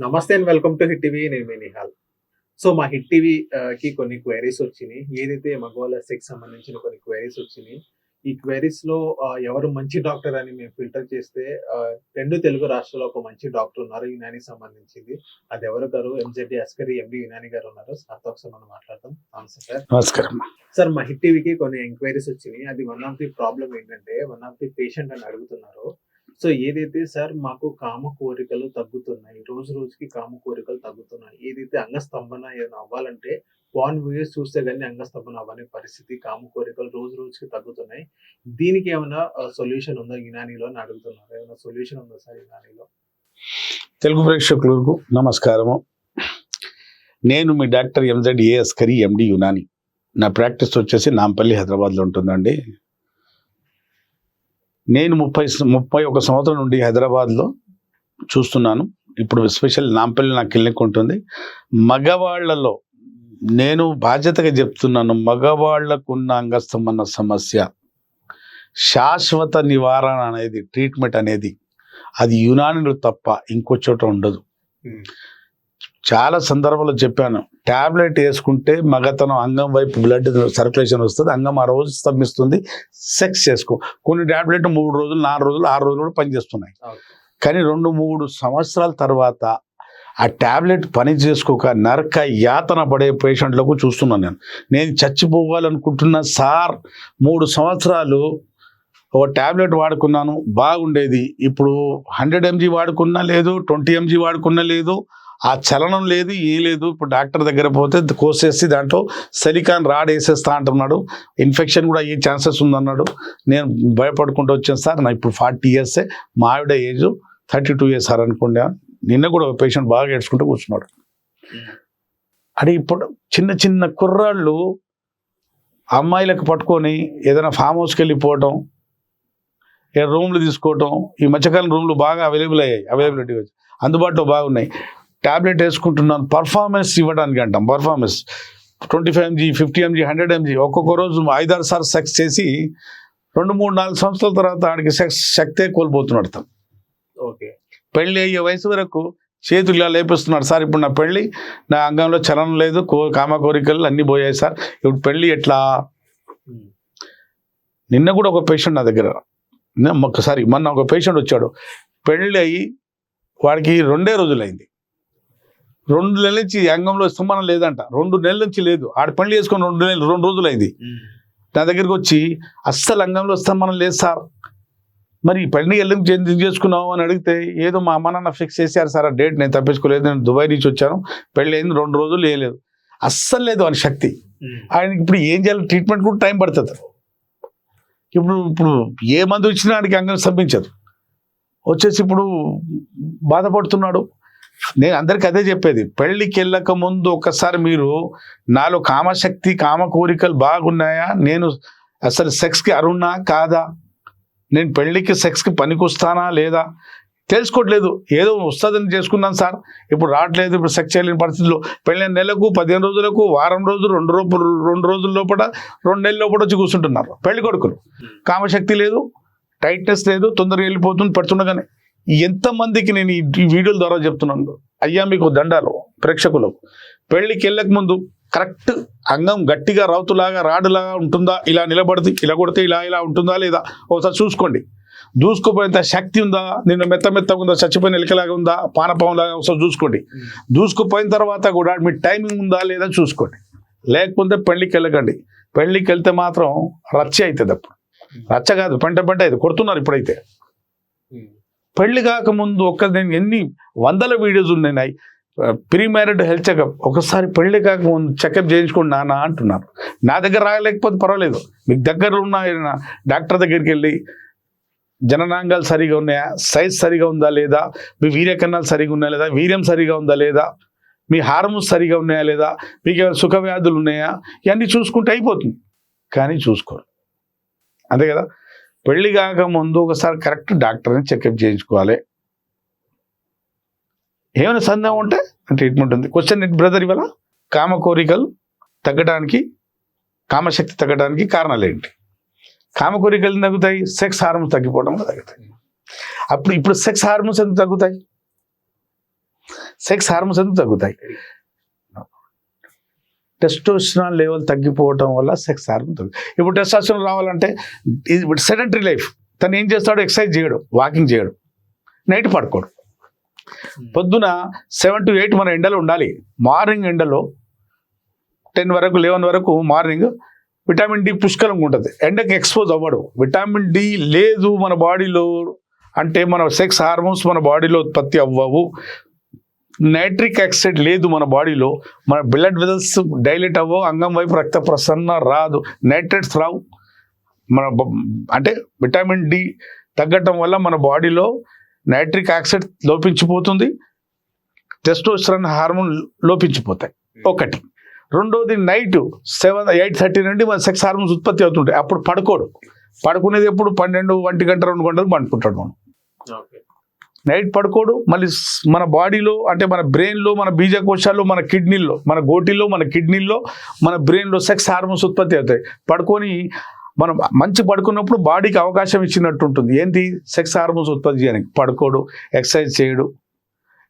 నమస్తే and welcome to Hit TV నేను మీ నిహాల్. సో మా హిట్ టీవీ ఆ, కి కొన్ని క్వైరీస్ వచ్చినాయి. ఏదైతే మగవాళ్ళ సెక్స్ సంబంధించిన కొన్ని క్వైరీస్ వచ్చినాయి ఈ క్వైరీస్లో ఎవరు మంచి డాక్టర్ అని మేము ఫిల్టర్ చేస్తే రెండు తెలుగు రాష్ట్రాల్లో ఒక మంచి డాక్టర్ ఉన్నారు యునానికి సంబంధించింది. అది ఎవరు గారు? ఎంజెడ్డి అస్కరి ఎండి యునాని గారు ఉన్నారు. సార్తో ఒకసారి మనం మాట్లాడతాం నమస్తే సార్. నమస్కారం. సార్ మా హిట్ టీవీకి కొన్ని ఎంక్వైరీస్ వచ్చినాయి. అది వన్ ఆఫ్ ది ప్రాబ్లం ఏంటంటే వన్ ఆఫ్ ది పేషెంట్ అని అడుగుతున్నారు. సో ఏదైతే సార్ మాకు కామ కోరికలు తగ్గుతున్నాయి రోజు రోజుకి కామ కోరికలు తగ్గుతున్నాయి ఏదైతే అంగస్తంభన ఏదైనా అవ్వాలంటే పాన్ వ్యూస్ చూస్తే కానీ అంగస్తంభన అవ్వని పరిస్థితి కామ కోరికలు రోజు రోజుకి తగ్గుతున్నాయి. దీనికి ఏమైనా సొల్యూషన్ ఉందా యునానీలో అని అడుగుతున్నారు. ఏమైనా సొల్యూషన్ ఉందా సార్ యునానీలో తెలుగు ప్రేక్షకులకు నమస్కారము. నేను మీ doctor MZ AS Kari MD Unani. నా ప్రాక్టీస్ వచ్చేసి నాంపల్లి హైదరాబాద్లో ఉంటుందండి. నేను ముప్పై ముప్పై ఒక సంవత్సరం నుండి హైదరాబాద్లో చూస్తున్నాను. ఇప్పుడు స్పెషల్ నాంపల్లి నా క్లినిక్ ఉంటుంది. మగవాళ్ళలో నేను బాధ్యతగా చెప్తున్నాను మగవాళ్ళకున్న అంగస్తంభన సమస్య శాశ్వత నివారణ అనేది ట్రీట్మెంట్ అనేది అది యునానిలు తప్ప ఇంకో చోట ఉండదు. చాలా సందర్భాల్లో చెప్పాను. టాబ్లెట్ వేసుకుంటే మగతనం అంగం వైపు బ్లడ్ సర్క్యులేషన్ వస్తుంది అంగం ఆ రోజు స్తంభిస్తుంది సెక్స్ చేసుకో. కొన్ని టాబ్లెట్ మూడు రోజులు నాలుగు రోజులు ఆరు రోజులు కూడా పనిచేస్తున్నాయి. కానీ రెండు మూడు సంవత్సరాల తర్వాత ఆ టాబ్లెట్ పని చేసుకోక నరక యాతన పడే పేషెంట్లకు చూస్తున్నాను నేను. నేను చచ్చిపోవాలనుకుంటున్న సార్ మూడు సంవత్సరాలు ఒక టాబ్లెట్ వాడుకున్నాను బాగుండేది. ఇప్పుడు హండ్రెడ్ ఎంజీ వాడుకున్నా లేదు ట్వంటీ ఎంజీ వాడుకున్నా లేదు ఆ చలనం లేదు ఏ లేదు. ఇప్పుడు డాక్టర్ దగ్గర పోతే కోసేసి దాంట్లో సెలికాన్ రాడ్ వేసేస్తా అంటున్నాడు. ఇన్ఫెక్షన్ కూడా అయ్యే ఛాన్సెస్ ఉందన్నాడు. నేను భయపడుకుంటూ వచ్చాను సార్. నా ఇప్పుడు ఫార్టీ ఇయర్సే మా ఆవిడ age thirty two years sir అనుకోండి. నిన్న కూడా ఒక పేషెంట్ బాగా ఏడ్చుకుంటూ కూర్చున్నాడు. అది ఇప్పుడు చిన్న చిన్న కుర్రాళ్ళు అమ్మాయిలకు పట్టుకొని ఏదైనా ఫామ్ హౌస్కి వెళ్ళిపోవటం ఏ రూమ్లు తీసుకోవటం ఈ మధ్యకాలం రూమ్లు బాగా అవైలబుల్ అయ్యాయి. అవైలబిలిటీ వచ్చి అందుబాటులో బాగున్నాయి. టాబ్లెట్ వేసుకుంటున్నాను పర్ఫార్మెన్స్ ఇవ్వడానికి అంటాం performance twenty five mg fifty mg hundred mg ఒక్కొక్క రోజు ఐదారు సార్లు సెక్స్ చేసి రెండు మూడు నాలుగు సంవత్సరాల తర్వాత ఆడికి సెక్స్ శక్తే కోల్పోతున్నాడు తను. ఓకే. పెళ్ళి అయ్యే వయసు వరకు చేతులు ఇలా లేపిస్తున్నాడు సార్ ఇప్పుడు నా పెళ్ళి నా అంగంలో చలనం లేదు కో కామ కోరికలు అన్నీ పోయాయి సార్. ఇప్పుడు పెళ్ళి ఎట్లా? నిన్న కూడా ఒక పేషెంట్ నా దగ్గర ఒక్కసారి మొన్న ఒక పేషెంట్ వచ్చాడు. పెళ్ళి అయ్యి వాడికి రెండే రోజులైంది. రెండు నెలల నుంచి అంగంలో స్తంభనం లేదంట. రెండు నెలల నుంచి లేదు. ఆడ పెళ్ళి చేసుకొని రెండు నెలలు రెండు రోజులైంది. నా దగ్గరికి వచ్చి అస్సలు అంగంలో స్తంభనం లేదు సార్. మరి పెళ్ళి ఎందుకు ఎందుకు చేసుకున్నావు? అని అడిగితే ఏదో మా అమ్మ నాన్న ఫిక్స్ చేశారు సార్ ఆ డేట్ నేను తప్పించుకోలేదు. నేను దుబాయ్ నుంచి వచ్చాను. పెళ్ళి అయింది రెండు రోజులు వేయలేదు అస్సలు లేదు అని శక్తి. ఆయనకి ఇప్పుడు ఏం చేయాలి? ట్రీట్మెంట్ కూడా టైం పడుతుంది. ఇప్పుడు ఇప్పుడు ఏ మందు ఇచ్చినా ఆయనకి అంగం స్తంభించదు వచ్చేసి ఇప్పుడు బాధపడుతున్నాడు. నేను అందరికి అదే చెప్పేది. పెళ్ళికి వెళ్ళక ముందు ఒకసారి మీరు నాలో కామశక్తి కామ కోరికలు బాగున్నాయా? నేను అసలు సెక్స్కి అరుణా కాదా? నేను పెళ్ళికి సెక్స్కి పనికొస్తానా? లేదా? తెలుసుకోవట్లేదు. ఏదో వస్తుందని చేసుకున్నాను సార్. ఇప్పుడు రావట్లేదు. ఇప్పుడు సెక్స్ చేయలేని పరిస్థితుల్లో పెళ్ళైన నెలకు పదిహేను రోజులకు వారం రోజులు రెండు రోజులు రెండు రోజుల లోపల రెండు నెలల లోపల వచ్చి కూర్చుంటున్నారు. పెళ్ళి కొడుకులు కామశక్తి లేదు. టైట్నెస్ లేదు. తొందరగా వెళ్ళిపోతుంది. పడుతుండగానే. ఎంతమందికి నేను ఈ వీడియోల ద్వారా చెప్తున్నాను? అయ్యా మీకు దండాలు ప్రేక్షకులకు పెళ్ళికి వెళ్ళక ముందు కరెక్ట్ అంగం గట్టిగా రౌతులాగా రాడులాగా ఉంటుందా? ఇలా నిలబడితే ఇలా కొడితే ఇలా ఇలా ఉంటుందా లేదా? ఒకసారి చూసుకోండి. దూసుకుపోయేంత శక్తి ఉందా? నిన్న మెత్త మెత్తగా ఉందా? చచ్చిపోయిన ఎలికలాగా ఉందా? పానపంలాగా ఒకసారి చూసుకోండి. దూసుకుపోయిన తర్వాత కూడా మీ టైమింగ్ ఉందా లేదా చూసుకోండి. లేకపోతే పెళ్ళికి వెళ్ళకండి. పెళ్ళికి వెళ్తే మాత్రం రచ్చ అవుతుంది అప్పుడు. రచ్చ కాదు పెంట పెంట అయితే కొడుతున్నారు ఇప్పుడైతే. పెళ్ళి కాకముందు ఒక్క నేను ఎన్ని వందల వీడియోస్ ఉన్నాయి. Pre married health checkup. ఒకసారి పెళ్ళి కాకముందు చెకప్ చేయించుకోండి నాన్న అంటున్నారు. నా దగ్గర రాలేకపోతే పర్వాలేదు. మీకు దగ్గర ఉన్న ఏదైనా డాక్టర్ దగ్గరికి వెళ్ళి జననాంగాలు సరిగా ఉన్నాయా? సైజ్ సరిగా ఉందా లేదా? మీ వీర్యకన్నాలు సరిగా ఉన్నాయా లేదా? వీర్యం సరిగా ఉందా లేదా? మీ హార్మోన్స్ సరిగా ఉన్నాయా లేదా? మీకు ఏమైనా సుఖ వ్యాధులు ఉన్నాయా? ఇవన్నీ చూసుకుంటే అయిపోతుంది. కానీ చూసుకోరు. అంతే కదా? పెళ్ళి కాక ముందు ఒకసారి కరెక్ట్ డాక్టర్ని చెకప్ చేయించుకోవాలి. ఏమైనా సందేహం ఉంటే ట్రీట్మెంట్ ఉంది. క్వశ్చన్ బ్రదర్ ఇవాళ? కామ కోరికలు తగ్గడానికి కామశక్తి తగ్గడానికి కారణాలు ఏంటి? కామ కోరికలు తగ్గుతాయి? సెక్స్ హార్మోన్స్ తగ్గిపోవడం వల్ల తగ్గుతాయి. అప్పుడు ఇప్పుడు సెక్స్ హార్మోన్స్ ఎందుకు తగ్గుతాయి? సెక్స్ హార్మోన్స్ ఎందుకు తగ్గుతాయి? టెస్టోస్టిరాన్ లెవెల్ తగ్గిపోవటం వల్ల సెక్స్ హార్మోన్ తగ్గుతాయి ఇప్పుడు టెస్టోస్టిరాన్ రావాలంటే ఇది ఇప్పుడు సెడెంటరీ లైఫ్ తను ఏం చేస్తాడు? ఎక్సర్సైజ్ చేయడు వాకింగ్ చేయడు నైట్ పడుకోడు. పొద్దున సెవెన్ టు ఎయిట్ మన ఎండలో ఉండాలి. మార్నింగ్ ఎండలో టెన్ వరకు లెవెన్ వరకు మార్నింగ్ విటమిన్ డి పుష్కలంగా ఉంటుంది. ఎండకి ఎక్స్పోజ్ అవ్వడు. విటమిన్ డి లేదు మన బాడీలో అంటే మన సెక్స్ హార్మోన్స్ మన బాడీలో ఉత్పత్తి అవ్వవు. నైట్రిక్ ఆక్సైడ్ లేదు మన బాడీలో. మన బ్లడ్ వెజల్స్ డైలేట్ అవ్వవు అంగం వైపు రక్త ప్రసరణ రాదు. నైట్రేట్స్ రావు. మన అంటే విటమిన్ డి తగ్గటం వల్ల మన బాడీలో నైట్రిక్ ఆక్సైడ్ లోపించిపోతుంది. టెస్టోస్టెరాన్ హార్మోన్ లోపించిపోతాయి. ఒకటి. రెండోది నైట్ సెవెన్ ఎయిట్ థర్టీ నుండి మన సెక్స్ హార్మోన్స్ ఉత్పత్తి అవుతుంటాయి. అప్పుడు పడుకోడు. పడుకునేది ఎప్పుడు? పన్నెండు ఒంటి గంట రెండు గంటలు పండుకుంటాడు మనం ఓకే. నైట్ పడుకోడు. మళ్ళీ మన బాడీలో అంటే మన బ్రెయిన్లో మన బీజకోశాల్లో మన కిడ్నీల్లో మన గోటిలో మన కిడ్నీల్లో మన బ్రెయిన్లో సెక్స్ హార్మోన్స్ ఉత్పత్తి అవుతాయి. పడుకొని మనం మంచి పడుకున్నప్పుడు బాడీకి అవకాశం ఇచ్చినట్టు ఉంటుంది. ఏంటి? సెక్స్ హార్మోన్స్ ఉత్పత్తి చేయడానికి. పడుకోడు ఎక్సర్సైజ్ చేయడు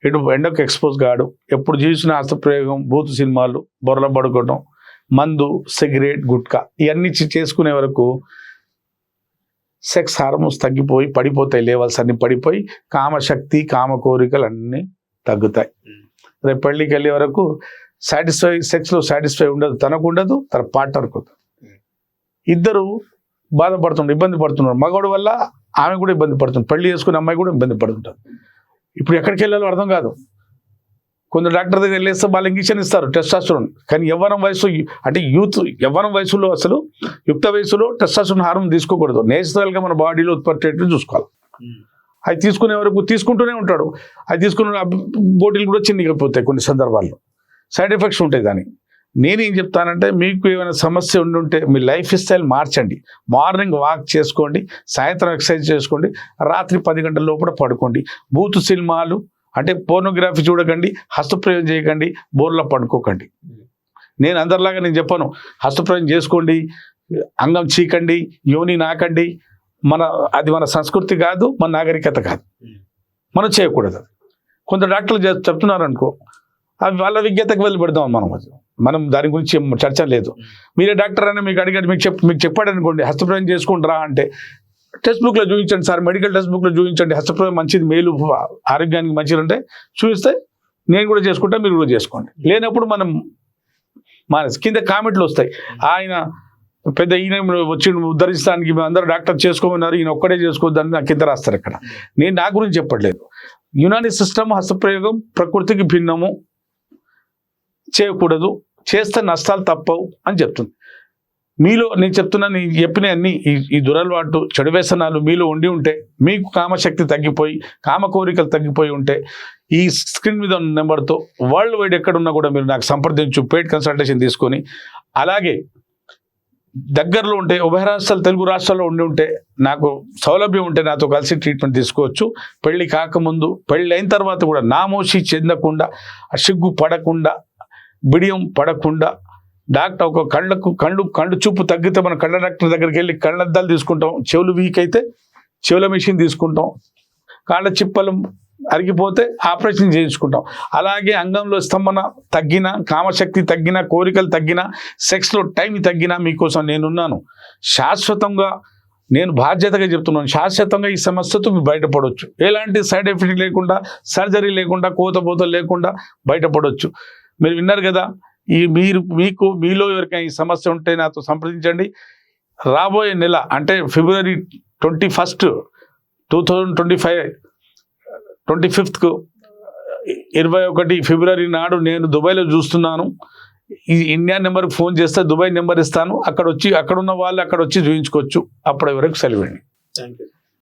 ఇటు ఎండకు ఎక్స్పోజ్ కాడు. ఎప్పుడు చూసిన హస్తప్రయోగం బూతు సినిమాలు బొరల పడుకోవడం మందు సిగరెట్ గుట్కా ఇవన్నీ చేసుకునే వరకు సెక్స్ హార్మోన్స్ తగ్గిపోయి పడిపోతాయి లెవెల్స్ అన్ని పడిపోయి కామశక్తి కామ కోరికలు అన్నీ తగ్గుతాయి. రేపు పెళ్ళికి వెళ్ళే వరకు సాటిస్ఫై సెక్స్లో సాటిస్ఫై ఉండదు తనకు ఉండదు తన పార్ట్నర్కు ఇద్దరు బాధపడుతుండ్రు ఇబ్బంది పడుతున్నారు మగవాడు వల్ల ఆమె కూడా ఇబ్బంది పడుతుంది పెళ్ళి చేసుకునే అమ్మాయి కూడా ఇబ్బంది పడుతుంటారు ఇప్పుడు ఎక్కడికి వెళ్ళాలో అర్థం కాదు. కొందరు డాక్టర్ దగ్గర వెళ్ళేస్తే వాళ్ళు ఇంజక్షన్ ఇస్తారు టెస్టాస్టోన్ కానీ యవ్వనం వయసు అంటే యూత్ యవ్వనం వయసులో అసలు యుక్త వయసులో టెస్టాస్టోన్ హార్మోన్ తీసుకోకూడదు. నేచురల్గా మన బాడీలో ఉత్పత్తి చూసుకోవాలి. అది తీసుకునే వరకు తీసుకుంటూనే ఉంటాడు. అది తీసుకున్న బోటీలు కూడా చిన్నగిపోతాయి కొన్ని సందర్భాల్లో. సైడ్ ఎఫెక్ట్స్ ఉంటాయి దాని నేనేం చెప్తానంటే మీకు ఏమైనా సమస్య ఉండుంటే మీ లైఫ్ స్టైల్ మార్చండి. మార్నింగ్ వాక్ చేసుకోండి సాయంత్రం ఎక్సర్సైజ్ చేసుకోండి రాత్రి పది గంటల లోపల పడుకోండి. బూత్ సినిమాలు అంటే పోర్నోగ్రఫీ చూడకండి హస్తప్రయోగం చేయకండి బోర్లో పడుకోకండి. నేను అందరిలాగా నేను చెప్పాను హస్తప్రయోగం చేసుకోండి అంగం చీకండి యోని నాకండి మన అది మన సంస్కృతి కాదు మన నాగరికత కాదు. మనం చేయకూడదు కొంత కొందరు డాక్టర్లు చెప్తున్నారు అనుకో అవి వాళ్ళ విజ్ఞతకు వెళ్ళి పెడదాం మనం మనం దాని గురించి చర్చ లేదు. మీరే డాక్టర్ అని మీకు అడిగారు మీకు చెప్ మీకు చెప్పాడు అనుకోండి హస్తప్రయోగం చేసుకుంటారా అంటే టెక్స్ట్ బుక్లో చూపించండి సార్ మెడికల్ టెక్స్ట్ బుక్లో చూపించండి. హస్తప్రయోగం మంచిది మేలు ఆరోగ్యానికి మంచిది ఉంటే చూపిస్తే నేను కూడా చేసుకుంటా మీరు కూడా చేసుకోండి. లేనప్పుడు మనం మానేసి కింద కామెంట్లు వస్తాయి. ఆయన పెద్ద ఈయన వచ్చి ఉద్ధరించడానికి అందరూ డాక్టర్ చేసుకోమన్నారు ఈయన ఒక్కడే చేసుకోవద్దని నాకు కింద రాస్తారు ఇక్కడ. నేను నా గురించి చెప్పట్లేదు. యునాని సిస్టమ్ హస్తప్రయోగం ప్రకృతికి భిన్నము చేయకూడదు చేస్తే నష్టాలు తప్పవు అని చెప్తుంది. మీలో నేను చెప్తున్నా నేను చెప్పిన అన్ని ఈ ఈ దురలవాటు చెడు వ్యసనాలు మీలో ఉండి ఉంటే మీకు కామశక్తి తగ్గిపోయి కామ కోరికలు తగ్గిపోయి ఉంటే ఈ స్క్రీన్ మీద ఉన్న నెంబర్తో వరల్డ్ వైడ్ ఎక్కడున్నా కూడా మీరు నాకు సంప్రదించు పెయిడ్ కన్సల్టేషన్ తీసుకొని. అలాగే దగ్గరలో ఉంటే ఉభయ రాష్ట్రాలు తెలుగు రాష్ట్రాల్లో ఉండి ఉంటే నాకు సౌలభ్యం ఉంటే నాతో కలిసి ట్రీట్మెంట్ తీసుకోవచ్చు. పెళ్ళి కాకముందు పెళ్ళి అయిన తర్వాత కూడా నామోషి చెందకుండా సిగ్గు పడకుండా బిడియం పడకుండా డాక్టర్ ఒక కళ్ళకు కళ్ళు కళ్ళు చూపు తగ్గితే మనం కళ్ళ డాక్టర్ దగ్గరికి వెళ్ళి కళ్ళద్దాలు తీసుకుంటాం. చెవులు వీక్ అయితే చెవుల మెషిన్ తీసుకుంటాం. కాళ్ళ చిప్పలు అరిగిపోతే ఆపరేషన్ చేయించుకుంటాం. అలాగే అంగంలో స్తంభన తగ్గిన కామశక్తి తగ్గిన కోరికలు తగ్గిన సెక్స్లో టైం తగ్గినా మీకోసం నేనున్నాను. శాశ్వతంగా నేను బాధ్యతగా చెప్తున్నాను. శాశ్వతంగా ఈ సమస్యతో మీరు బయటపడవచ్చు ఎలాంటి సైడ్ ఎఫెక్ట్ లేకుండా సర్జరీ లేకుండా కోతపోత లేకుండా బయటపడవచ్చు మీరు విన్నారు కదా? ఈ మీరు మీకు మీలో ఎవరికైనా ఈ సమస్య ఉంటే నాతో సంప్రదించండి. రాబోయే నెల అంటే February twenty first two thousand twenty five twenty ఫిఫ్త్కు ఇరవై ఒకటి ఫిబ్రవరి నాడు నేను దుబాయ్లో చూస్తున్నాను. ఈ ఇండియా నెంబర్కి ఫోన్ చేస్తే దుబాయ్ నెంబర్ ఇస్తాను. అక్కడ వచ్చి అక్కడ ఉన్న వాళ్ళు అక్కడ వచ్చి చూపించుకోవచ్చు అప్పటి వరకు సెలవండి thank you